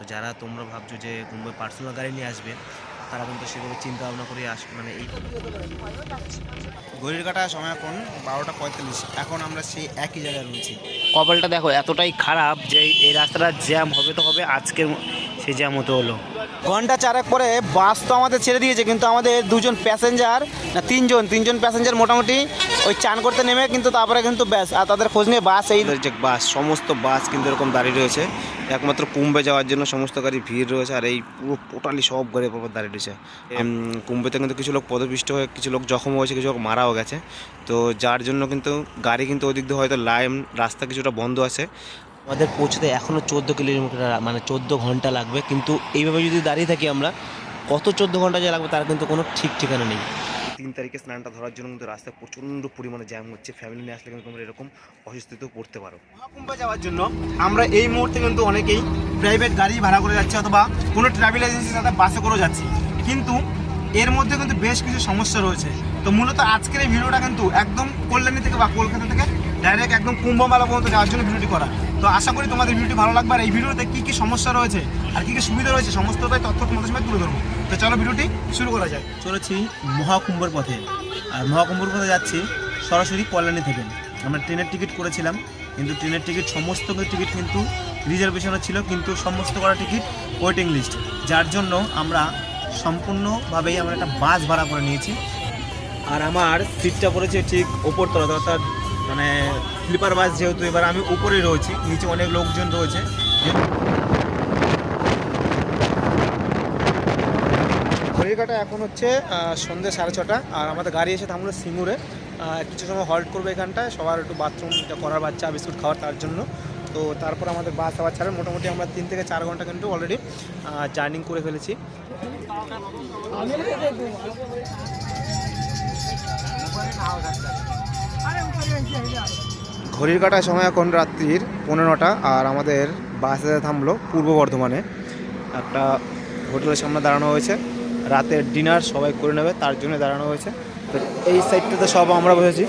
তো যারা তোমরা ভাবছ যে কুম্ভে পার্সোনাল গাড়ি নিয়ে আসবে তারা কিন্তু সেভাবে চিন্তা ভাবনা করে আস মানে এই ঘড়ির কাটা সময় এখন বারোটা পঁয়তাল্লিশ। এখন আমরা সেই একই জায়গায় রয়েছি। কপালটা দেখো এতটাই খারাপ যে এই রাস্তাটা জ্যাম হবে তো হবে আজকের সেই জ্যাম হতে হলো। ঘণ্টা চারেক পরে বাস তো আমাদের ছেড়ে দিয়েছে কিন্তু আমাদের দুজন প্যাসেঞ্জার না তিনজন তিনজন প্যাসেঞ্জার মোটামুটি ওই চান করতে নেমে কিন্তু তারপরে কিন্তু ব্যাস আর তাদের খোঁজ নিয়ে বাস এই যে বাস সমস্ত বাস কিন্তু এরকম দাঁড়িয়ে রয়েছে। একমাত্র কুম্ভে যাওয়ার জন্য সমস্ত গাড়ি ভিড় রয়েছে আর এই পুরো টোটালি সব গাড়ি পর দাঁড়িয়ে রয়েছে। উম, কুম্ভেতে কিন্তু কিছু লোক পদপিষ্ট হয়ে কিছু লোক জখম হয়েছে কিছু লোক মারাও গেছে। তো যার জন্য কিন্তু গাড়ি কিন্তু ওদিক দিয়ে হয়তো লাইন রাস্তা কিছুটা বন্ধ আছে। আমাদের পৌঁছতে এখনও চোদ্দ কিলোমিটার মানে চোদ্দ ঘণ্টা লাগবে। কিন্তু এইভাবে যদি দাঁড়িয়ে থাকি আমরা কত চোদ্দ ঘণ্টা যে লাগবে তার কিন্তু কোনো ঠিক ঠিকানা নেই। তিন তারিখে স্নানটা ধরার জন্য কিন্তু রাস্তায় প্রচণ্ড পরিমাণে জ্যাম হচ্ছে। ফ্যামিলি নিয়ে আসলে কিন্তু তোমরা এরকম অসুস্থতেও পড়তে পারো। মহাকুম্ভে যাওয়ার জন্য আমরা এই মুহূর্তে কিন্তু অনেকেই প্রাইভেট গাড়ি ভাড়া করে যাচ্ছি অথবা কোনো ট্রাভেল এজেন্সির সাথে বাসে করেও যাচ্ছি। কিন্তু এর মধ্যে কিন্তু বেশ কিছু সমস্যা রয়েছে। তো মূলত আজকের এই ভিডিওটা কিন্তু একদম কল্যাণী থেকে বা কলকাতা থেকে ডাইরেক্ট একদম কুম্ভ মেলা পর্যন্ত যাওয়ার জন্য ভিডিওটি করা। তো আশা করি তোমাদের ভিডিওটি ভালো লাগবে। আর এই ভিডিওতে কী কী সমস্যা রয়েছে আর কী কী সুবিধা রয়েছে সমস্তটাই তথ্য তোমাদের সঙ্গে তুলে ধরবো। তো চলো ভিডিওটি শুরু করা যায় চলেছি মহাকুম্ভর পথে। আর মহাকুম্ভর পথে যাচ্ছি সরাসরি কল্যাণী থেকে। আমরা ট্রেনের টিকিট করেছিলাম, কিন্তু ট্রেনের টিকিট, সমস্ত টিকিট কিন্তু রিজার্ভেশনে ছিল, কিন্তু সমস্ত করা টিকিট ওয়েটিং লিস্ট যার জন্য আমরা সম্পূর্ণভাবেই আমরা একটা বাস ভাড়া করে নিয়েছি। আর আমার সিটটা পড়েছে ঠিক ওপর তলা অর্থাৎ মানে স্লিপার বাস যেহেতু এবার আমি উপরেই রয়েছি, নিচে অনেক লোকজন রয়েছে। ঘড়ির কাটা এখন হচ্ছে সন্ধ্যে সাড়ে ছটা, আর আমাদের গাড়ি এসে থামলো সিঙ্গুরে। কিছু সময় হল্ট করবে এখানটায়, সবার একটু বাথরুম করার বাচ্চা, বিস্কুট খাওয়ার তার জন্য। তো তারপর আমাদের বাস আবার ছাড়ে মোটামুটি আমরা তিন থেকে চার ঘণ্টা কিন্তু অলরেডি জার্নিং করে ফেলেছি। ঘড়ির কাটার সময় এখন রাত্রির পনেরোটা আর আমাদের বাসে থামলো পূর্ব বর্ধমানে। একটা হোটেলের সামনে দাঁড়ানো হয়েছে। রাতের ডিনার সবাই করে নেবে, তার জন্য দাঁড়ানো হয়েছে। তো এই সাইডটাতে সব আমরা বসেছি।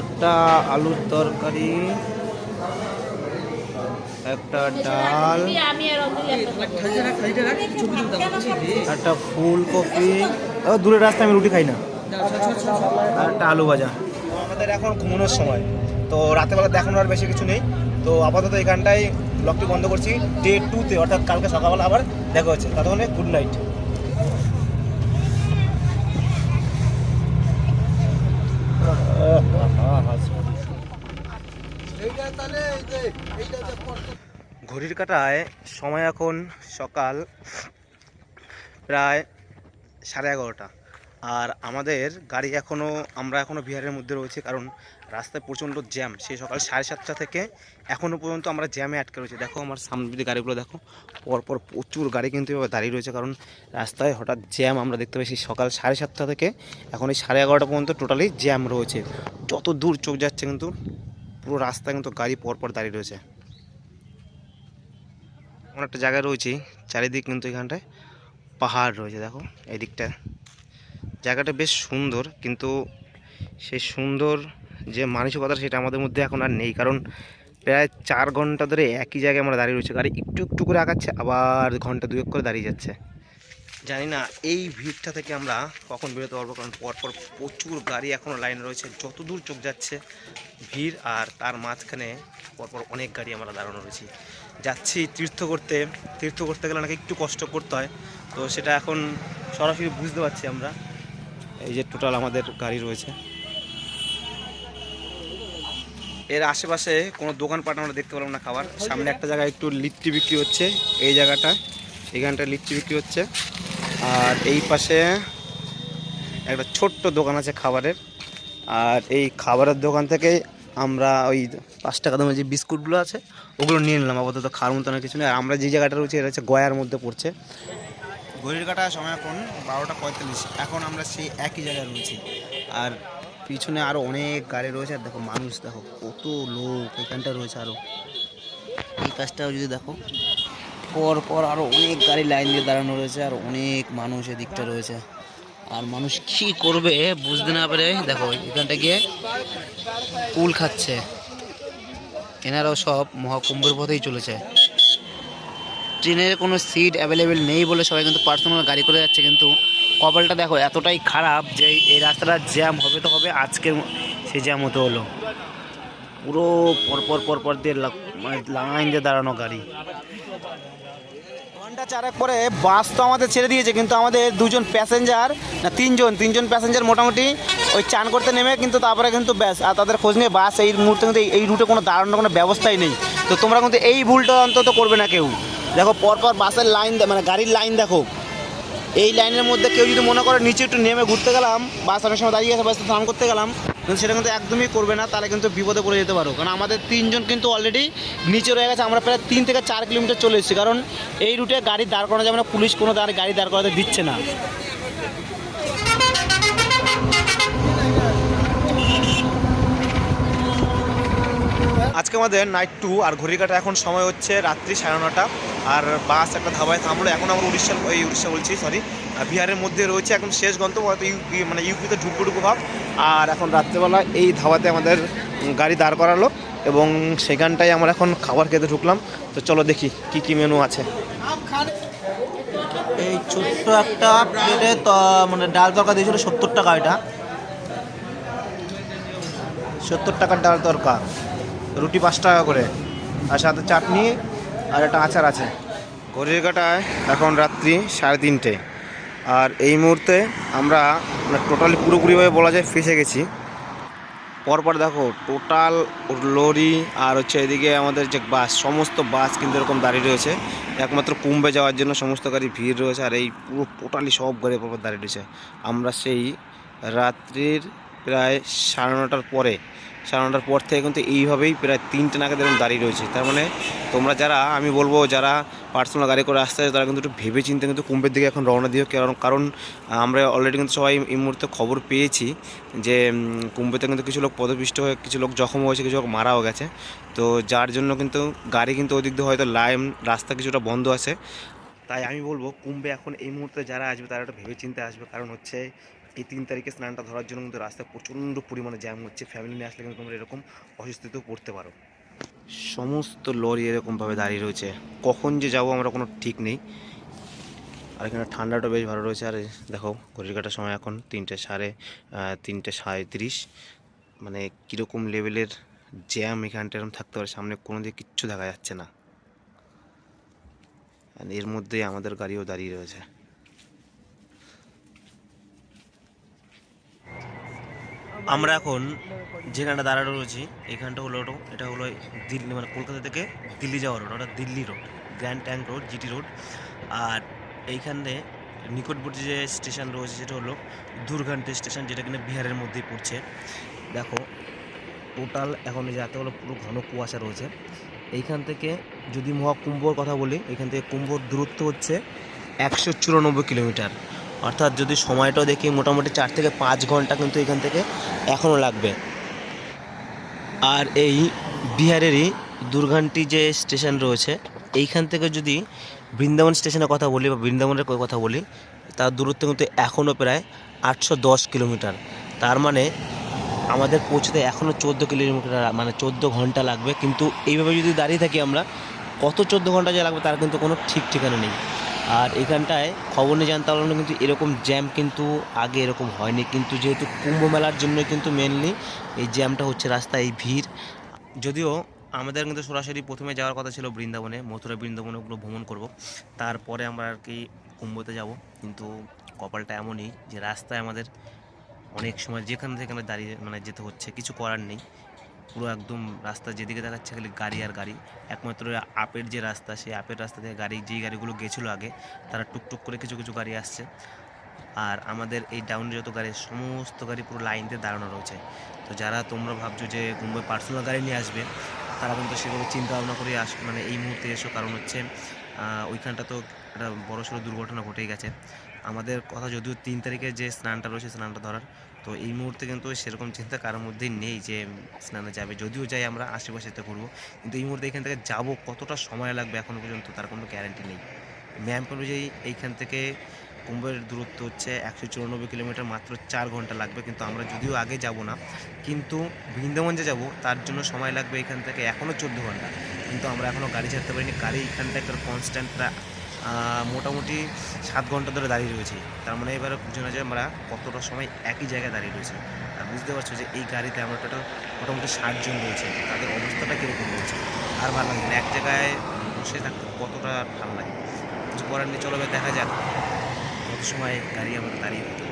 একটা আলুর তরকারি, একটা ডাল, একটা ফুলকপি। দূরের রাস্তায় আমি রুটি খাই না। একটা আলু ভাজা। আমাদের এখন ঘুমানোর সময়। তো রাতেবেলা দেখানোর আর বেশি কিছু নেই। তো আপাতত এখানটাই ব্লগটি বন্ধ করছি। ডে টুতে অর্থাৎ কালকে সকালবেলা আবার দেখা হচ্ছে। ততক্ষণে গুড নাইট ঘড়ির কাটায় সময় এখন সকাল প্রায় সাড়ে এগারোটা। আর আমাদের গাড়ি এখনও আমরা এখনও বিহারের মধ্যে রয়েছে, কারণ রাস্তায় প্রচণ্ড জ্যাম। সেই সকাল সাড়ে সাতটা থেকে এখনও পর্যন্ত আমরা জ্যামে আটকে রয়েছে। দেখো আমার সামনে যদি গাড়িগুলো দেখো, পরপর প্রচুর গাড়ি কিন্তু এভাবে দাঁড়িয়ে রয়েছে, কারণ রাস্তায় হঠাৎ জ্যাম আমরা দেখতে পাচ্ছি। সকাল সাড়ে সাতটা থেকে এখন এই সাড়ে এগারোটা পর্যন্ত টোটালি জ্যাম রয়েছে। যত দূর চোখ যাচ্ছে কিন্তু পুরো রাস্তায় কিন্তু গাড়ি পরপর দাঁড়িয়ে রয়েছে। এমন একটা জায়গায় রয়েছি, চারিদিক কিন্তু এখানটায় পাহাড় রয়েছে, দেখো, এই দিকটা। জায়গাটা বেশ সুন্দর, কিন্তু সেই সুন্দর যে মানসিকতা সেটা আমাদের মধ্যে এখন আর নেই। কারণ প্রায় চার ঘণ্টা ধরে একই জায়গায় আমরা দাঁড়িয়ে রয়েছি। গাড়ি একটু একটু করে আগাচ্ছে, আবার ঘণ্টা দুয়েক করে দাঁড়িয়ে যাচ্ছে। জানি না এই ভিড়টা থেকে আমরা কখন বেরোতে পারব, কারণ পরপর প্রচুর গাড়ি এখনও লাইনে রয়েছে। যত দূর চোখ যাচ্ছে ভিড়, আর তার মাঝখানে পরপর অনেক গাড়ি আমরা দাঁড়ানো রয়েছি। যাচ্ছি তীর্থ করতে। তীর্থ করতে গেলে নাকি একটু কষ্ট করতে হয়। তো সেটা এখন সরাসরি বুঝতে পারছি আমরা। এই যে টোটাল আমাদের গাড়ি রয়েছে। এর আশেপাশে কোনো দোকানপাট আমরা দেখতে পেলাম না খাবার। সামনে একটা জায়গায় একটু লিট্টি বিক্রি হচ্ছে, এই জায়গাটা। এখানটা লিট্টি বিক্রি হচ্ছে। আর এই পাশে একটা ছোট্ট দোকান আছে খাবারের। আর এই খাবারের দোকান থেকে আমরা ওই পাঁচ টাকা দামের যে বিস্কুটগুলো আছে, ওগুলো নিয়ে নিলাম। আপাতত খাওয়ার মতো না, কিছু নেই আর আমরা যে জায়গাটা রয়েছে, এটা হচ্ছে গয়ার মধ্যে পড়ছে। ঘড়ির কাটার সময় এখন বারোটা পঁয়তাল্লিশ। এখন আমরা সেই একই জায়গায় রয়েছি। আর পিছনে আরও অনেক গাড়ি রয়েছে। আর দেখো মানুষ, দেখো কত লোক এখানটা রয়েছে আরও এই কাজটাও যদি দেখো, পর পর আরও অনেক গাড়ি লাইন দিয়ে দাঁড়ানো রয়েছে। আর অনেক মানুষ এদিকটা রয়েছে। আর মানুষ কি করবে বুঝতে না পারে দেখো, এখানটা গিয়ে কুল খাচ্ছে। এনারাও সব মহাকুম্ভের পথেই চলেছে। ট্রেনের কোনো সিট অ্যাভেলেবেল নেই বলে সবাই কিন্তু পার্সোনাল গাড়ি করে যাচ্ছে, কিন্তু কপালটা দেখো এতটাই খারাপ যে এই রাস্তাটা জ্যাম হবে তো হবে আজকের সেই জ্যাম হতে হলো। পুরো পরপর পরপর দিয়ে মানে লাইন দিয়ে দাঁড়ানো গাড়ি। ঘণ্টা চারেক পরে বাস তো আমাদের ছেড়ে দিয়েছে, কিন্তু আমাদের দুজন প্যাসেঞ্জার না তিনজন তিনজন প্যাসেঞ্জার মোটামুটি ওই চান করতে নেমে, কিন্তু তারপরে কিন্তু ব্যাস, আর তাদের খোঁজ নিয়ে বাস এই মুহূর্তে কিন্তু এই রুটে কোনো দাঁড়ানোর কোনো ব্যবস্থাই নেই। তো তোমরা কিন্তু এই ভুলটা অন্তত করবে না কেউ। দেখো, পরপর বাসের লাইন মানে গাড়ির লাইন দেখো। এই লাইনের মধ্যে কেউ যদি মনে করে নিচে একটু নেমে ঘুরতে গেলাম, বাস অনেক সময় দাঁড়িয়ে আছে, বাস স্নান করতে গেলাম, কিন্তু সেটা কিন্তু একদমই করবে না, তাহলে কিন্তু বিপদে পড়ে যেতে পারো। কারণ আমাদের তিনজন কিন্তু অলরেডি নিচে রয়ে গেছে, আমরা প্রায় তিন থেকে চার কিলোমিটার চলে এসেছি। কারণ এই রুটে গাড়ি দাঁড় করানো যাবে না, পুলিশ কোনো গাড়ি দাঁড় করাতে দিচ্ছে না। আজকে আমাদের নাইট টু আর ঘড়ি কাটা এখন সময় হচ্ছে রাত্রি সাড়ে নটা। আর বাস একটা ধাবায় থামলো এখন আমরা উড়িষ্যা এই উড়িষ্যা বলছি সরি বিহারের মধ্যে রয়েছে এখন শেষ গন্তব্য হয়তো ইউপি মানে ইউপিতে ঢুকবো ঢুকবো ভাব। আর এখন রাত্রেবেলা এই ধাবাতে আমাদের গাড়ি দাঁড় করালো এবং সেখানটায় আমরা এখন খাবার খেতে ঢুকলাম। তো চলো দেখি কি কি মেনু আছে। এই ছোট্ট একটা প্লেটে মানে ডাল তরকা দিয়েছিল সত্তর টাকা এটা। সত্তর টাকার ডাল তরকা। রুটি পাঁচ টাকা করে, আর সাথে চাটনি আর একটা আচার আছে। ঘড়ির কাটায় এখন রাত্রি সাড়ে তিনটে। আর এই মুহূর্তে আমরা টোটালি পুরোপুরিভাবে বলা যায় ফেসে গেছি। পরপর দেখো, টোটাল লরি আর হচ্ছে এদিকে আমাদের যে বাস, সমস্ত বাস কিন্তু এরকম দাঁড়িয়ে রয়েছে। একমাত্র কুম্ভে যাওয়ার জন্য সমস্ত গাড়ি ভিড় রয়েছে, আর এই পুরো টোটালি সব গাড়ি পরপর দাঁড়িয়ে রয়েছে। আমরা সেই রাত্রির প্রায় সাড়ে নটার পরে, সাড়ে নটার পর থেকে কিন্তু এইভাবেই প্রায় তিনটে নাগাদ এরকম দাঁড়িয়ে রয়েছে। তার মানে তোমরা যারা, আমি বলব যারা পার্সোনাল গাড়ি করে আসতে তারা কিন্তু একটু ভেবে চিন্তে কিন্তু কুম্ভের দিকে এখন রওনা দিও। কারণ কারণ আমরা অলরেডি কিন্তু সবাই এই মুহূর্তে খবর পেয়েছি যে কুম্ভেতে কিন্তু কিছু লোক পদপিষ্ট হয়ে, কিছু লোক জখম হয়েছে, কিছু লোক মারাও গেছে। তো যার জন্য কিন্তু গাড়ি কিন্তু ওদিক দিয়ে হয়তো লাইন, রাস্তা কিছুটা বন্ধ আছে। তাই আমি বলব, কুম্ভে এখন এই মুহূর্তে যারা আসবে, তারা একটু ভেবে চিন্তে আসবে। কারণ হচ্ছে এই তিন তারিখে স্নানটা ধরার জন্য কিন্তু রাস্তায় প্রচণ্ড পরিমাণে জ্যাম হচ্ছে। ফ্যামিলি নিয়ে আসলে কিন্তু তোমরা এরকম অসুস্থতেও পড়তে পারো। সমস্ত লরি এরকমভাবে দাঁড়িয়ে রয়েছে। কখন যে যাব আমরা কোনো ঠিক নেই। আর এখানে ঠান্ডাটা বেশ ভালো রয়েছে। আর দেখো, ঘড়ির কাটার সময় এখন তিনটে সাড়ে তিনটে সাঁত্রিশ মানে কীরকম লেভেলের জ্যাম এখানটা এরকম থাকতে পারে, সামনে কোনো দিকে কিচ্ছু দেখা যাচ্ছে না। এর মধ্যে আমাদের গাড়িও দাঁড়িয়ে রয়েছে। আমরা এখন যেখানটা দাঁড়ানো রয়েছি, এখানটা হলো এটা হলো দিল্লি মানে কলকাতা থেকে দিল্লি যাওয়ার রোড ওটা Delhi road grand trunk road GT road আর এইখানে নিকটবর্তী যে স্টেশন রয়েছে, সেটা হলো দুর্গান্তি স্টেশন যেটা কিনা বিহারের মধ্যেই পড়ছে। দেখো টোটাল এখন যাতে হলো পুরো ঘন কুয়াশা রয়েছে। এইখান থেকে যদি মহাকুম্ভর কথা বলি, এখান থেকে কুম্ভর দূরত্ব হচ্ছে একশো চুরানব্বই কিলোমিটার। অর্থাৎ যদি সময়টাও দেখি মোটামুটি চার থেকে পাঁচ ঘণ্টা কিন্তু এখান থেকে এখনও লাগবে। আর এই বিহারেরই দুর্গান্টি যে স্টেশন রয়েছে, এইখান থেকে যদি বৃন্দাবন স্টেশনের কথা বলি বা বৃন্দাবনের কথা বলি, তার দূরত্ব কিন্তু এখনও প্রায় আটশো দশ কিলোমিটার। তার মানে আমাদের পৌঁছতে এখনও চোদ্দ কিলোমিটার মানে চোদ্দ ঘণ্টা লাগবে। কিন্তু এইভাবে যদি দাঁড়িয়ে থাকি আমরা, কত চোদ্দ ঘণ্টা যে লাগবে তার কিন্তু কোনো ঠিক ঠিকানা নেই। আর এখানটায় খবর নিয়ে জানতে পারলাম কিন্তু এরকম জ্যাম কিন্তু আগে এরকম হয়নি। কিন্তু যেহেতু কুম্ভ মেলার জন্য কিন্তু মেনলি এই জ্যামটা হচ্ছে রাস্তায় এই ভিড়। যদিও আমাদের কিন্তু সরাসরি প্রথমে যাওয়ার কথা ছিল বৃন্দাবনে, মথুরা বৃন্দাবনে ওগুলো ভ্রমণ করব। তারপরে আমরা আর কি কুম্ভতে যাব। কিন্তু কপালটা এমনই যে রাস্তায় আমাদের অনেক সময় যেখান থেকে দাঁড়িয়ে মানে যেতে হচ্ছে, কিছু করার নেই। পুরো একদম রাস্তা যেদিকে দেখাচ্ছে খালি গাড়ি আর গাড়ি। একমাত্র আপের যে রাস্তা, সেই আপের রাস্তা থেকে গাড়ি, যেই গাড়িগুলো গেছিল আগে, তারা টুকটুক করে কিছু কিছু গাড়ি আসছে। আর আমাদের এই ডাউনে যত গাড়ি, সমস্ত গাড়ি পুরো লাইন দিয়ে দাঁড়ানো রয়েছে। তো যারা তোমরা ভাবছ যে মুম্বাই পার্সোনাল গাড়ি নিয়ে আসবে, তারা কিন্তু সেভাবে চিন্তা ভাবনা করে আস মানে এই মুহূর্তে এসো। কারণ হচ্ছে ওইখানটা তো একটা বড় সড়ো দুর্ঘটনা ঘটেই গেছে। আমাদের কথা যদিও তিন তারিখে যে স্নানটা রয়েছে, স্নানটা ধরার, তো এই মুহূর্তে কিন্তু সেরকম চিন্তা কারোর মধ্যেই নেই যে স্নানে যাবে। যদিও যাই আমরা আশেপাশেতে ঘুরবো, কিন্তু এই মুহূর্তে এখান থেকে যাব কতটা সময় লাগবে এখনও পর্যন্ত তার কোনো গ্যারান্টি নেই। ম্যাপ অনুযায়ী এইখান থেকে কুম্ভের দূরত্ব হচ্ছে একশো চুরানব্বই কিলোমিটার মাত্র চার ঘণ্টা লাগবে, কিন্তু আমরা যদিও আগে যাব না, কিন্তু বৃন্দাবন যে যাব তার জন্য সময় লাগবে এখান থেকে এখনও চোদ্দ ঘণ্টা, কিন্তু আমরা এখনও গাড়ি ছাড়তে পারিনি। গাড়ি এখানটা একটা কনস্ট্যান্ট মোটামুটি সাত ঘণ্টা ধরে দাঁড়িয়ে রয়েছে। তার মানে এবারে বুঝে যে আমরা কতটা সময় একই জায়গায় দাঁড়িয়ে রয়েছে। আর বুঝতে পারছ যে এই গাড়িতে আমরা টোটাল মোটামুটি ষাটজন রয়েছে। তাদের অবস্থাটা কীরকম রয়েছে? আর ভালো লাগে না। এক জায়গায় বসে থাকতে কতটা ভালো লাগে? কিছু করার নেই, চলো দেখা যাক। কত সময় গাড়ি আমরা দাঁড়িয়ে